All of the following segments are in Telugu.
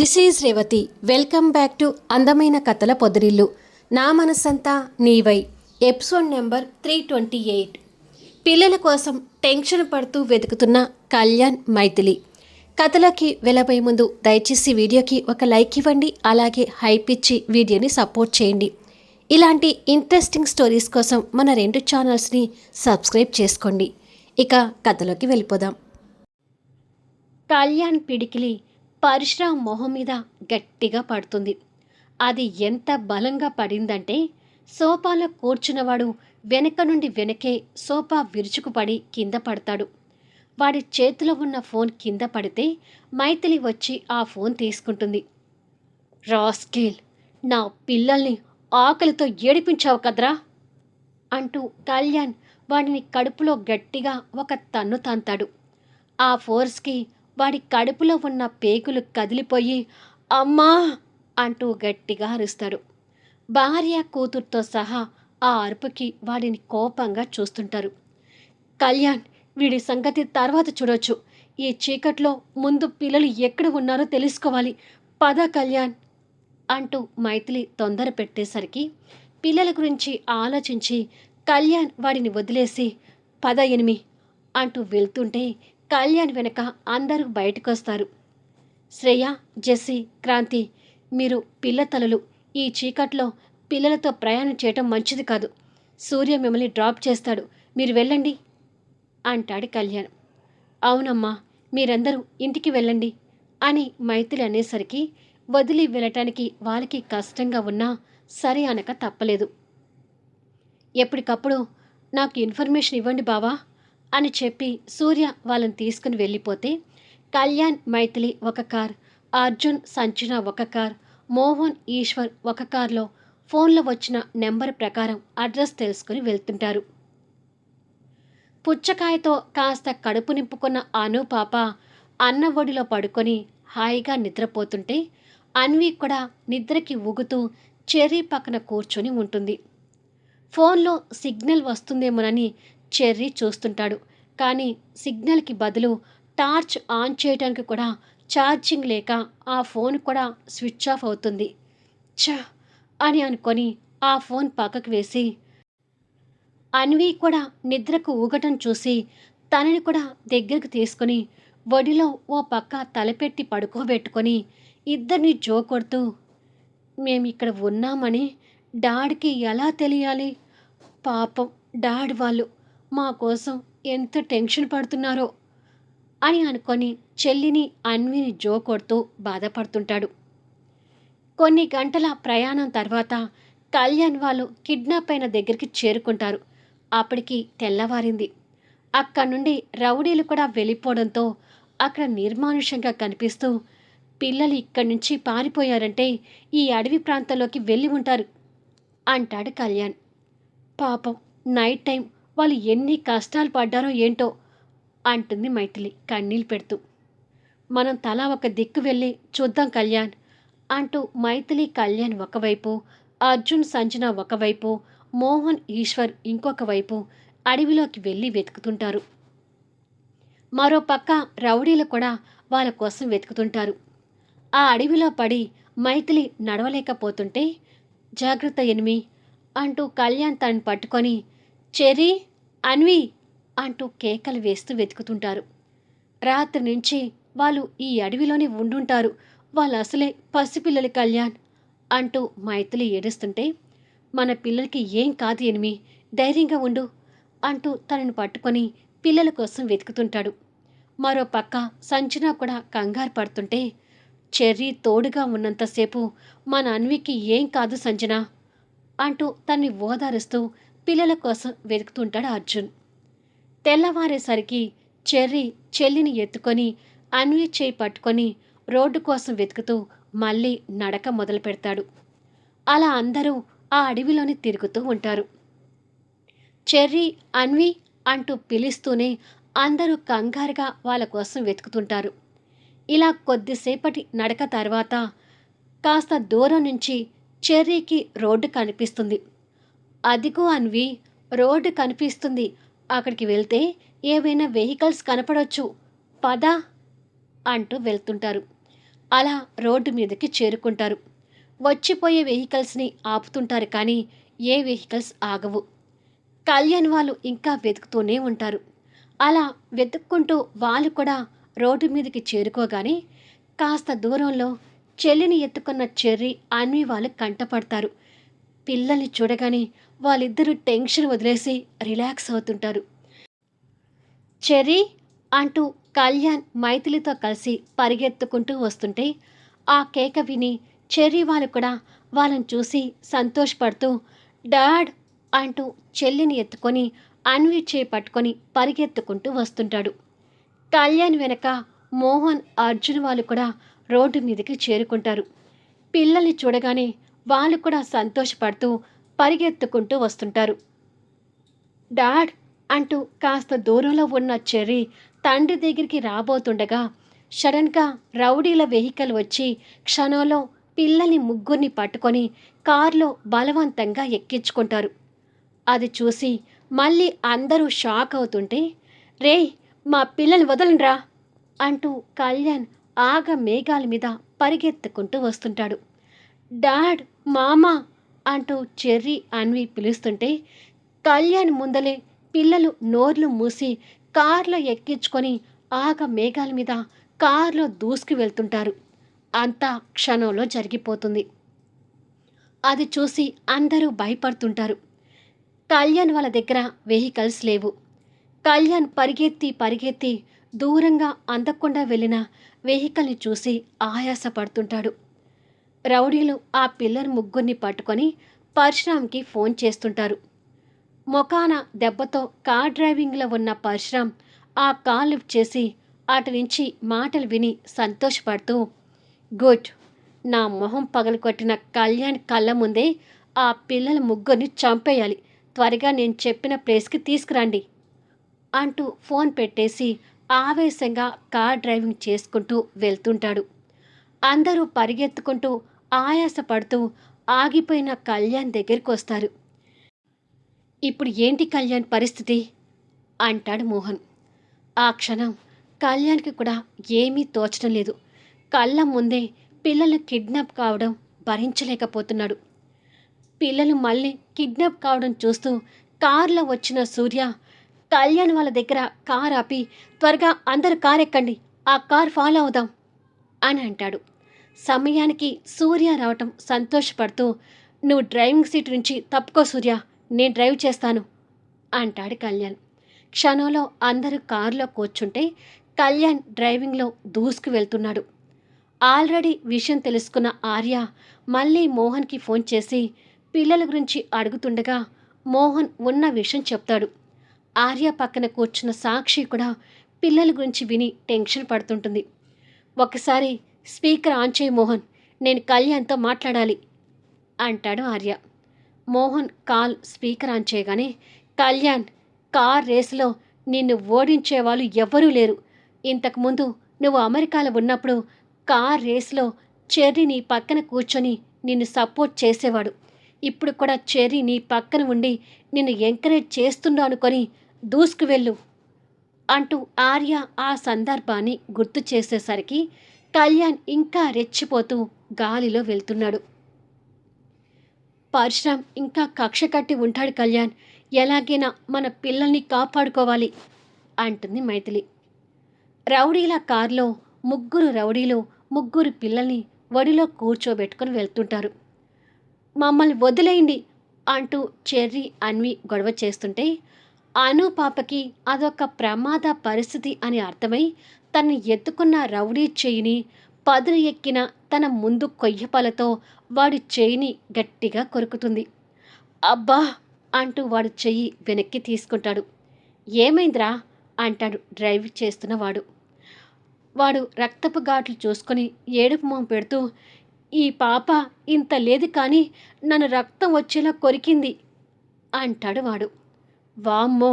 This is Revathi. Welcome back to అందమైన కథల పొదరిల్లు. నా మనసంతా నీవై. Episode number three twenty eight. పిల్లల కోసం టెన్షన్ పడుతూ వెతుకుతున్న కళ్యాణ్ మైథిలి. కథలోకి వెళ్ళబోయే ముందు దయచేసి వీడియోకి ఒక లైక్ ఇవ్వండి అలాగే హైప్ ఇచ్చి వీడియోని సపోర్ట్ చేయండి. ఇలాంటి ఇంట్రెస్టింగ్ స్టోరీస్ కోసం మన రెండు ఛానల్స్ని సబ్స్క్రైబ్ చేసుకోండి. ఇక కథలోకి వెళ్ళిపోదాం. కళ్యాణ్ పిడికిలి పరశురామ్ మొహం మీద గట్టిగా పడుతుంది. అది ఎంత బలంగా పడిందంటే సోఫాలో కూర్చున్నవాడు వెనక నుండి వెనకే సోఫా విరుచుకుపడి కింద పడతాడు. వాడి చేతిలో ఉన్న ఫోన్ కింద పడితే మైథిలి వచ్చి ఆ ఫోన్ తీసుకుంటుంది. రాస్కేల్ నా పిల్లల్ని ఆకలితో ఏడిపించావు కదరా! అంటూ కళ్యాణ్ వాడిని కడుపులో గట్టిగా ఒక తన్ను తంతాడు. ఆ ఫోర్స్కి వాడి కడుపులో ఉన్న పేగులు కదిలిపోయి అమ్మా అంటూ గట్టిగా అరుస్తాడు. భార్య కూతురుతో సహా ఆ అరుపుకి వాడిని కోపంగా చూస్తుంటారు. కళ్యాణ్ వీడి సంగతి తర్వాత చూడొచ్చు. ఈ చీకట్లో ముందు పిల్లలు ఎక్కడ ఉన్నారో తెలుసుకోవాలి. పద కళ్యాణ్ అంటూ మైథిలి తొందర పెట్టేసరికి పిల్లల గురించి ఆలోచించి కళ్యాణ్ వాడిని వదిలేసి పద ఎనిమి అంటూ వెళ్తుంటే కళ్యాణ్ వెనక అందరూ బయటకు వస్తారు శ్రేయ జెస్సీ క్రాంతి మీరు పిల్ల తలలు. ఈ చీకట్లో పిల్లలతో ప్రయాణం చేయటం మంచిది కాదు. సూర్య మిమ్మల్ని డ్రాప్ చేస్తాడు. మీరు వెళ్ళండి అంటాడు కళ్యాణ్. అవునమ్మా మీరందరూ ఇంటికి వెళ్ళండి అని మైత్రి అనేసరికి వదిలి వెళ్ళటానికి వాళ్ళకి కష్టంగా ఉన్నా సరే అనక తప్పలేదు. ఎప్పటికప్పుడు నాకు ఇన్ఫర్మేషన్ ఇవ్వండి బావా. అని చెప్పి సూర్య వాళ్ళని తీసుకుని వెళ్ళిపోతే కళ్యాణ్ మైథిలి ఒక కార్ అర్జున్ సంచన ఒక కార్ మోహన్ ఈశ్వర్ ఒక కార్లో ఫోన్లో వచ్చిన నెంబర్ ప్రకారం అడ్రస్ తెలుసుకుని వెళ్తుంటారు. పుచ్చకాయతో కాస్త కడుపు నింపుకున్న అను పాప అన్న ఒడిలో పడుకొని హాయిగా నిద్రపోతుంటే అన్వి కూడా నిద్రకి ఊగుతూ చెర్రీ పక్కన కూర్చొని ఉంటుంది. ఫోన్లో సిగ్నల్ వస్తుందేమోనని చెర్రీ చూస్తుంటాడు. కానీ సిగ్నల్కి బదులు టార్చ్ ఆన్ చేయడానికి కూడా ఛార్జింగ్ లేక ఆ ఫోన్ కూడా స్విచ్ ఆఫ్ అవుతుంది. ఛ! అని అనుకొని ఆ ఫోన్ పక్కకు వేసి అన్వి కూడా నిద్రకు ఊగటం చూసి తనని కూడా దగ్గరకు తీసుకొని ఒడిలో ఓ పక్క తలపెట్టి పడుకోబెట్టుకొని ఇద్దరిని జో కొడుతూ ఇక్కడ ఉన్నామని డాడ్కి ఎలా తెలియాలి? పాపం డాడ్ వాళ్ళు మా కోసం ఎంత టెన్షన్ పడుతున్నారో అని అనుకొని చెల్లిని అన్విని జో కొడుతూ బాధపడుతుంటాడు. కొన్ని గంటల ప్రయాణం తర్వాత కళ్యాణ్ వాళ్ళు కిడ్నాప్ అయిన దగ్గరికి చేరుకుంటారు. అప్పటికి తెల్లవారింది. అక్కడి నుండి రౌడీలు కూడా వెళ్ళిపోవడంతో అక్కడ నిర్మానుషంగా కనిపిస్తూ పిల్లలు ఇక్కడి నుంచి పారిపోయారంటే ఈ అడవి ప్రాంతంలోకి వెళ్ళి ఉంటారు అంటాడు కళ్యాణ్. పాపం నైట్ టైం వాళ్ళు ఎన్ని కష్టాలు పడ్డారో ఏంటో అంటుంది మైథిలి కన్నీళ్ళు పెడుతూ. మనం తలా ఒక దిక్కు వెళ్ళి చూద్దాం కళ్యాణ్ అంటూ మైథిలి కళ్యాణ్ ఒకవైపు అర్జున్ సంజన ఒకవైపు మోహన్ ఈశ్వర్ ఇంకొక వైపు అడవిలోకి వెళ్ళి వెతుకుతుంటారు. మరో పక్క రౌడీలు కూడా వాళ్ళ కోసం వెతుకుతుంటారు. ఆ అడవిలో పడి మైథిలి నడవలేకపోతుంటే జాగ్రత్త ఎనిమి అంటూ కళ్యాణ్ తనని పట్టుకొని చెరీ అన్వి అంటూ కేకలు వేస్తూ వెతుకుతుంటారు. రాత్రి నుంచి వాళ్ళు ఈ అడవిలోనే ఉండుంటారు. వాళ్ళు అసలే పసిపిల్లలు కళ్యాణ్ అంటూ మైథిలి ఏడుస్తుంటే మన పిల్లలకి ఏం కాదు ఎనిమి ధైర్యంగా ఉండు అంటూ తనను పట్టుకొని పిల్లల కోసం వెతుకుతుంటాడు. మరో పక్క సంచన కూడా కంగారు పడుతుంటే చెర్రీ తోడుగా ఉన్నంతసేపు మన అన్వికి ఏం కాదు సంజన అంటూ తన్ని ఓదారుస్తూ పిల్లల కోసం వెతుకుతుంటాడు అర్జున్. తెల్లవారేసరికి చెర్రీ చెల్లిని ఎత్తుకొని అన్వి చేయి పట్టుకొని రోడ్డు కోసం వెతుకుతూ మళ్ళీ నడక మొదలు పెడతాడు. అలా అందరూ ఆ అడవిలోని తిరుగుతూ ఉంటారు. చెర్రీ అన్వి అంటూ పిలుస్తూనే అందరూ కంగారుగా వాళ్ళ కోసం వెతుకుతుంటారు. ఇలా కొద్దిసేపటి నడక తర్వాత కాస్త దూరం నుంచి చెర్రీకి రోడ్డు కనిపిస్తుంది. అదిగో అన్వి రోడ్డు కనిపిస్తుంది. అక్కడికి వెళ్తే ఏవైనా వెహికల్స్ కనపడవచ్చు పద అంటూ వెళ్తుంటారు. అలా రోడ్డు మీదకి చేరుకుంటారు. వచ్చిపోయే వెహికల్స్ని ఆపుతుంటారు కానీ ఏ వెహికల్స్ ఆగవు. కళ్యాణ్ వాళ్ళు ఇంకా వెతుకుతూనే ఉంటారు. అలా వెతుక్కుంటూ వాళ్ళు కూడా రోడ్డు మీదకి చేరుకోగానే కాస్త దూరంలో చెల్లిని ఎత్తుకున్న చెర్రి అన్వి వాళ్ళు కంటపడతారు. పిల్లల్ని చూడగానే వాళ్ళిద్దరూ టెన్షన్ వదిలేసి రిలాక్స్ అవుతుంటారు. చెర్రీ అంటూ కళ్యాణ్ మైథిలితో కలిసి పరిగెత్తుకుంటూ వస్తుంటే ఆ కేక విని చెర్రీ వాళ్ళు కూడా వాళ్ళని చూసి సంతోషపడుతూ డాడ్ అంటూ చెల్లిని ఎత్తుకొని అన్వి చేయి పట్టుకొని పరిగెత్తుకుంటూ వస్తుంటాడు. కళ్యాణ్ వెనక మోహన్ అర్జున్ వాళ్ళు కూడా రోడ్డు మీదకి చేరుకుంటారు. పిల్లల్ని చూడగానే వాళ్ళు కూడా సంతోషపడుతూ పరిగెత్తుకుంటూ వస్తుంటారు. డాడ్! అంటూ కాస్త దూరంలో ఉన్న చెర్రీ తండ్రి దగ్గరికి రాబోతుండగా సడన్గా రౌడీల వెహికల్ వచ్చి క్షణంలో పిల్లల్ని ముగ్గురిని పట్టుకొని కారులో బలవంతంగా ఎక్కించుకుంటారు. అది చూసి మళ్ళీ అందరూ షాక్ అవుతుంటే రే మా పిల్లల్ని వదలండ్రా! అంటూ కళ్యాణ్ ఆగ మేఘాల మీద పరిగెత్తుకుంటూ వస్తుంటాడు. డాడ్! మామ! అంటూ చెర్రీ అన్వి పిలుస్తుంటే కళ్యాణ్ ముందలే పిల్లలు నోర్లు మూసి కార్లో ఎక్కించుకొని ఆగ మేఘాల మీద కారులో దూసుకు వెళ్తుంటారు. అంతా క్షణంలో జరిగిపోతుంది. అది చూసి అందరూ భయపడుతుంటారు. కళ్యాణ్ వాళ్ళ దగ్గర వెహికల్స్ లేవు. కళ్యాణ్ పరిగెత్తి పరిగెత్తి దూరంగా అందకుండా వెళ్ళిన వెహికల్ని చూసి ఆయాసపడుతుంటాడు. రౌడీలు ఆ పిల్లర్ ముగ్గురిని పట్టుకొని పరశురామ్కి ఫోన్ చేస్తుంటారు. మొకాన దెబ్బతో కార్ డ్రైవింగ్లో ఉన్న పరశురామ్ ఆ కాల్ లిఫ్ట్ చేసి అటు నుంచి మాటలు విని సంతోషపడుతూ గుడ్. నా మొహం పగలకొట్టిన కళ్యాణ్ కళ్ళ ముందే ఆ పిల్లల ముగ్గురిని చంపేయాలి. త్వరగా నేను చెప్పిన ప్లేస్కి తీసుకురండి అంటూ ఫోన్ పెట్టేసి ఆవేశంగా కార్ డ్రైవింగ్ చేసుకుంటూ వెళ్తుంటాడు. అందరూ పరిగెత్తుకుంటూ ఆయాసపడుతూ ఆగిపోయిన కళ్యాణ్ దగ్గరికి వస్తారు ఇప్పుడు ఏంటి కళ్యాణ్ పరిస్థితి? అంటాడు మోహన్. ఆ క్షణం కళ్యాణ్కి కూడా ఏమీ తోచడం లేదు. కళ్ళ ముందే పిల్లలు కిడ్నాప్ కావడం భరించలేకపోతున్నాడు. పిల్లలు మళ్ళీ కిడ్నాప్ కావడం చూస్తూ కారులో వచ్చిన సూర్య కళ్యాణ్ వాళ్ళ దగ్గర కార్ ఆపి త్వరగా అందరు కార్ ఎక్కండి ఆ కార్ ఫాలో అవుదాం అని అంటాడు. సమయానికి సూర్య రావటం సంతోషపడుతూ నువ్వు డ్రైవింగ్ సీట్ నుంచి తప్పుకో సూర్య నేను డ్రైవ్ చేస్తాను అంటాడు కళ్యాణ్. క్షణంలో అందరూ కారులో కూర్చుంటే కళ్యాణ్ డ్రైవింగ్లో దూసుకు వెళ్తున్నాడు. ఆల్రెడీ విషయం తెలుసుకున్న ఆర్య మళ్ళీ మోహన్కి ఫోన్ చేసి పిల్లల గురించి అడుగుతుండగా మోహన్ ఉన్న విషయం చెప్తాడు. ఆర్య పక్కన కూర్చున్న సాక్షి కూడా పిల్లల గురించి విని టెన్షన్ పడుతుంటుంది. ఒకసారి స్పీకర్ ఆన్ చేయి మోహన్ నేను కళ్యాణ్తో మాట్లాడాలి అంటాడు Arya. Mohan call speaker on చేయగానే కళ్యాణ్ కార్ రేసులో నిన్ను ఓడించే వాళ్ళు ఎవ్వరూ లేరు. ఇంతకుముందు నువ్వు అమెరికాలో ఉన్నప్పుడు కార్ రేస్లో చెర్రీ నీ పక్కన కూర్చొని నిన్ను సపోర్ట్ చేసేవాడు. ఇప్పుడు కూడా చెర్రీ నీ పక్కన ఉండి నిన్ను ఎంకరేజ్ చేస్తుండో అనుకొని దూసుకు వెళ్ళు అంటూ ఆర్య ఆ సందర్భాన్ని గుర్తు చేసేసరికి కళ్యాణ్ ఇంకా రెచ్చిపోతూ గాలిలో వెళ్తున్నాడు. పరశురామ్ ఇంకా కక్ష కట్టి ఉంటాడు కళ్యాణ్. ఎలాగైనా మన పిల్లల్ని కాపాడుకోవాలి అంటుంది మైథిలి. రౌడీల కారులో ముగ్గురు రౌడీలు ముగ్గురు పిల్లల్ని వడిలో కూర్చోబెట్టుకొని వెళ్తుంటారు. మమ్మల్ని వదిలేయండి అంటూ చెర్రీ అన్వి గొడవ చేస్తుంటే అను పాపకి అదొక ప్రమాద పరిస్థితి అని అర్థమై తను ఎత్తుకున్న రౌడీ చేయిని పదును ఎక్కిన తన ముందు కొయ్యపాలతో వాడి చేయిని గట్టిగా కొరుకుతుంది. అబ్బా! అంటూ వాడు చెయ్యి వెనక్కి తీసుకుంటాడు. ఏమైందిరా? అంటాడు డ్రైవ్ చేస్తున్నవాడు వాడు. రక్తపు ఘాట్లు చూసుకొని ఏడుపు మొహం పెడుతూ ఈ పాప ఇంత లేదు కానీ నన్ను రక్తం వచ్చేలా కొరికింది అంటాడు వాడు. వామ్మో!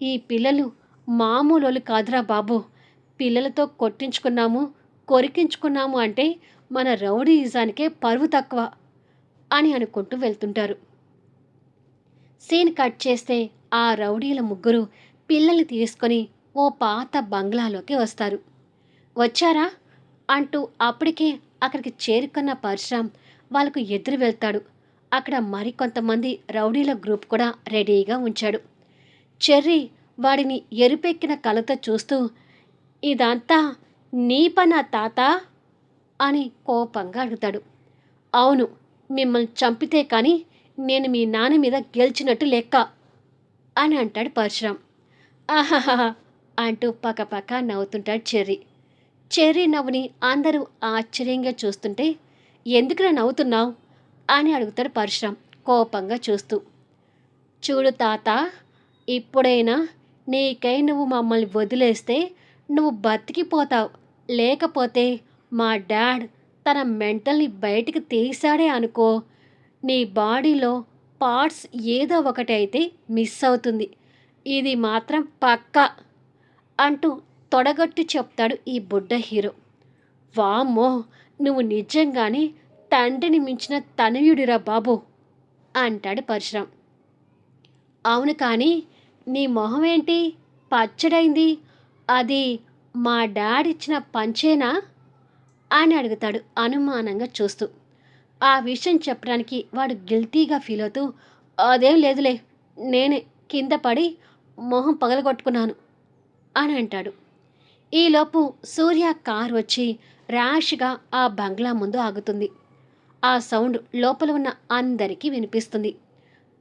ఈ పిల్లలు మామూలు కాదురా బాబు. పిల్లలతో కొట్టించుకున్నాము కొరికించుకున్నాము అంటే మన రౌడీయిజానికే పరువు తక్కువ అని అనుకుంటూ వెళ్తుంటారు. సీన్ కట్ చేస్తే ఆ రౌడీల ముగ్గురు పిల్లల్ని తీసుకొని ఓ పాత బంగ్లాలోకి వస్తారు. వచ్చారా? అంటూ అప్పటికే అక్కడికి చేరుకున్న పరశురామ్ వాళ్ళకు ఎదురు వెళ్తాడు. అక్కడ మరికొంతమంది రౌడీల గ్రూప్ కూడా రెడీగా ఉంచాడు. చెర్రీ వాడిని ఎరుపెక్కిన కళతో చూస్తూ ఇదంతా నీ పనా తాత? అని కోపంగా అడుగుతాడు. అవును మిమ్మల్ని చంపితే కానీ నేను మీ నాన్న మీద గెలిచినట్టు లెక్క అని అంటాడు పరశురాం. ఆహాహా అంటూ పక్కపక్క నవ్వుతుంటాడు చెర్రీ. చెర్రీ నవ్వుని అందరూ ఆశ్చర్యంగా చూస్తుంటే ఎందుకురా నవ్వుతున్నావు? అని అడుగుతాడు పరశురాం కోపంగా చూస్తూ. చూడు తాత ఇప్పుడైనా నీకై నువ్వు మమ్మల్ని వదిలేస్తే నువ్వు బతికిపోతావు. లేకపోతే మా డాడ్ తన మెంటల్ని బయటికి తీశాడే అనుకో. నీ బాడీలో పార్ట్స్ ఏదో ఒకటి అయితే మిస్ అవుతుంది. ఇది మాత్రం పక్కా అంటూ తొడగట్టి చెప్తాడు ఈ బుడ్డ హీరో. వామ్మో నువ్వు నిజంగానే తండ్రిని మించిన తనయుడిరా బాబు అంటాడు పరశురాం. అవును కానీ నీ మొహం ఏంటి పచ్చడైంది? అది మా డాడ్ ఇచ్చిన పంచేనా? అని అడుగుతాడు అనుమానంగా చూస్తూ. ఆ విషయం చెప్పడానికి వాడు గిల్టీగా ఫీల్ అవుతూ అదేం లేదులే నేనే కింద పడి మొహం పగలగొట్టుకున్నాను అని అంటాడు. ఈలోపు సూర్య కార్ వచ్చి ర్యాష్గా ఆ బంగ్లా ముందు ఆగుతుంది. ఆ సౌండ్ లోపల ఉన్న అందరికీ వినిపిస్తుంది.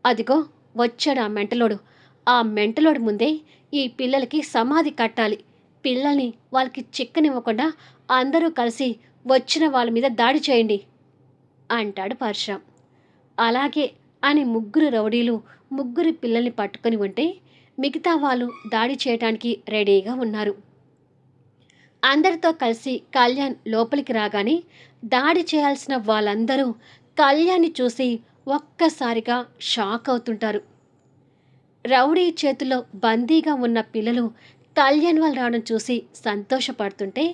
అదిగో వచ్చాడు ఆ మెంటలోడు. ఆ మెంటలోడు ముందే ఈ పిల్లలకి సమాధి కట్టాలి. పిల్లల్ని వాళ్ళకి చిక్కనివ్వకుండా అందరూ కలిసి వచ్చిన వాళ్ళ మీద దాడి చేయండి అంటాడు పరశురాం. అలాగే అని ముగ్గురు రౌడీలు ముగ్గురు పిల్లల్ని పట్టుకొని ఉంటే మిగతా వాళ్ళు దాడి చేయడానికి రెడీగా ఉన్నారు. అందరితో కలిసి కళ్యాణ్ లోపలికి రాగానే దాడి చేయాల్సిన వాళ్ళందరూ కళ్యాణ్ని చూసి ఒక్కసారిగా షాక్ అవుతుంటారు. రౌడీ చేతిలో బందీగా ఉన్న పిల్లలు కళ్యాణ్ వాళ్ళు రావడం చూసి సంతోషపడుతుంటే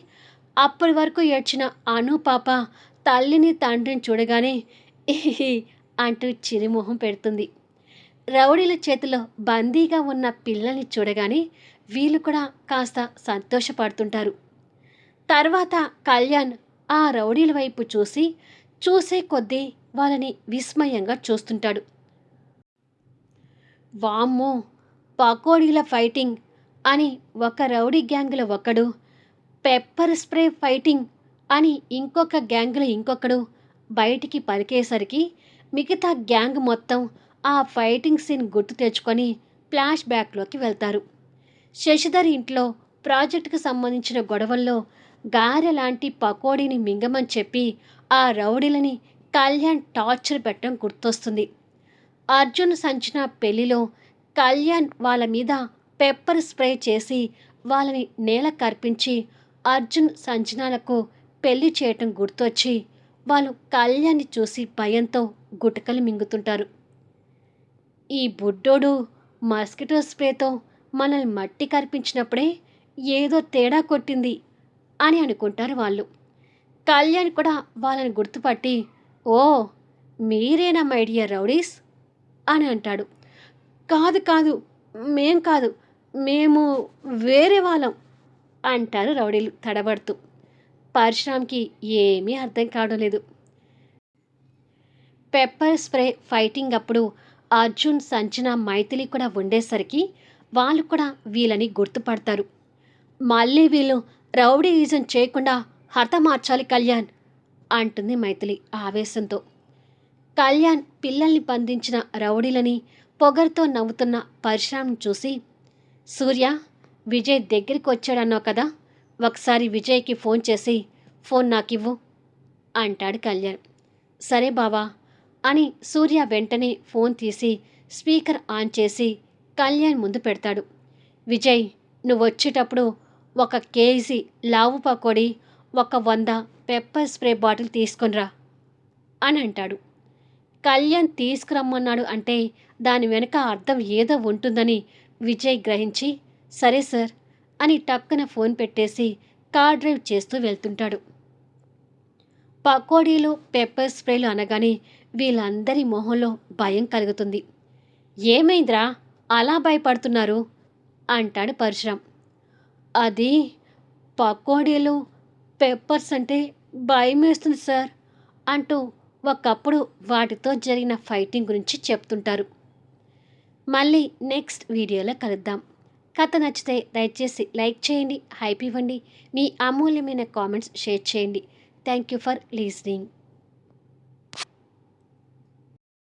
అప్పటి వరకు ఏడ్చిన అను పాప తల్లిని తండ్రిని చూడగానే అంటూ చిరుమొహం పెడుతుంది. రౌడీల చేతిలో బందీగా ఉన్న పిల్లల్ని చూడగానే వీళ్ళు కూడా కాస్త సంతోషపడుతుంటారు. తర్వాత కళ్యాణ్ ఆ రౌడీల వైపు చూసి చూసే కొద్దీ వాళ్ళని విస్మయంగా చూస్తుంటాడు. వామ్మో పకోడీల ఫైటింగ్ అని ఒక రౌడీ గ్యాంగులో ఒకడు పెప్పర్ స్ప్రే ఫైటింగ్ అని ఇంకొక గ్యాంగులో ఇంకొకడు బయటికి పలికేసరికి మిగతా గ్యాంగ్ మొత్తం ఆ ఫైటింగ్ సీన్ గుర్తు తెచ్చుకొని ఫ్లాష్ బ్యాక్లోకి వెళ్తారు. శశిధర్ ఇంట్లో ప్రాజెక్టుకు సంబంధించిన గొడవల్లో గారె లాంటి పకోడీని మింగమని చెప్పి ఆ రౌడీలని కళ్యాణ్ టార్చర్ పెట్టడం గుర్తొస్తుంది. అర్జున్ సంచిన పెళ్ళిలో కళ్యాణ్ వాళ్ళ మీద పెప్పర్ స్ప్రే చేసి వాళ్ళని నేల కర్పించి అర్జున్ సంజనాలకు పెళ్ళి చేయటం గుర్తొచ్చి వాళ్ళు కళ్యాణ్ని చూసి భయంతో గుటకలు మింగుతుంటారు. ఈ బుడ్డోడు మస్కిటో స్ప్రేతో మనల్ని మట్టి కరిపించినప్పుడే ఏదో తేడా కొట్టింది అని అనుకుంటారు వాళ్ళు. కళ్యాణ్ కూడా వాళ్ళని గుర్తుపట్టి ఓ మీరేనా మై డియర్ రౌడీస్? అని అంటాడు. కాదు కాదు మేం కాదు మేము వేరే వాళ్ళం అంటారు రౌడీలు తడబడుతూ. పరశురామ్కి ఏమీ అర్థం కావడం లేదు పెప్పర్ స్ప్రే ఫైటింగ్ అప్పుడు అర్జున్ సంచన మైథిలి కూడా ఉండేసరికి వాళ్ళు కూడా వీళ్ళని గుర్తుపడతారు. మళ్ళీ వీళ్ళు రౌడీయిజం చేయకుండా హతమార్చాలి కళ్యాణ్ అంటుంది మైథిలి ఆవేశంతో. కళ్యాణ్ పిల్లల్ని బంధించిన రౌడీలని పొగరుతో నవ్వుతున్న పరశురామ్ని చూసి సూర్య విజయ్ దగ్గరికి వచ్చాడన్నావు కదా? ఒకసారి విజయ్కి ఫోన్ చేసి ఫోన్ నాకివ్వు అంటాడు కళ్యాణ్. సరే బావా అని సూర్య వెంటనే ఫోన్ తీసి స్పీకర్ ఆన్ చేసి కళ్యాణ్ ముందు పెడతాడు. విజయ్ నువ్వు వచ్చేటప్పుడు ఒక కేజీ లావు పకోడీ ఒక వంద పెప్పర్ స్ప్రే బాటిల్ తీసుకొనిరా అని అంటాడు. కళ్యాణ్ తీసుకురమ్మన్నాడు అంటే దాని వెనుక అర్థం ఏదో ఉంటుందని విజయ్ గ్రహించి సరే సార్ అని టక్కున ఫోన్ పెట్టేసి కార్ డ్రైవ్ చేస్తూ వెళ్తుంటాడు. పకోడీలు పెప్పర్ స్ప్రేలు అనగానే వీళ్ళందరి మొహంలో భయం కలుగుతుంది. ఏమైందిరా? అలా భయపడుతున్నారు? అంటాడు పరశురాం. అది పకోడీలు పెప్పర్స్ అంటే భయం వేస్తుంది సార్ అంటూ ఒకప్పుడు వాటితో జరిగిన ఫైటింగ్ గురించి చెప్తుంటారు. మళ్ళీ నెక్స్ట్ వీడియోలో కలుద్దాం. కథ నచ్చితే దయచేసి లైక్ చేయండి హైప్ ఇవ్వండి. మీ అమూల్యమైన కామెంట్స్ షేర్ చేయండి. Thank you for listening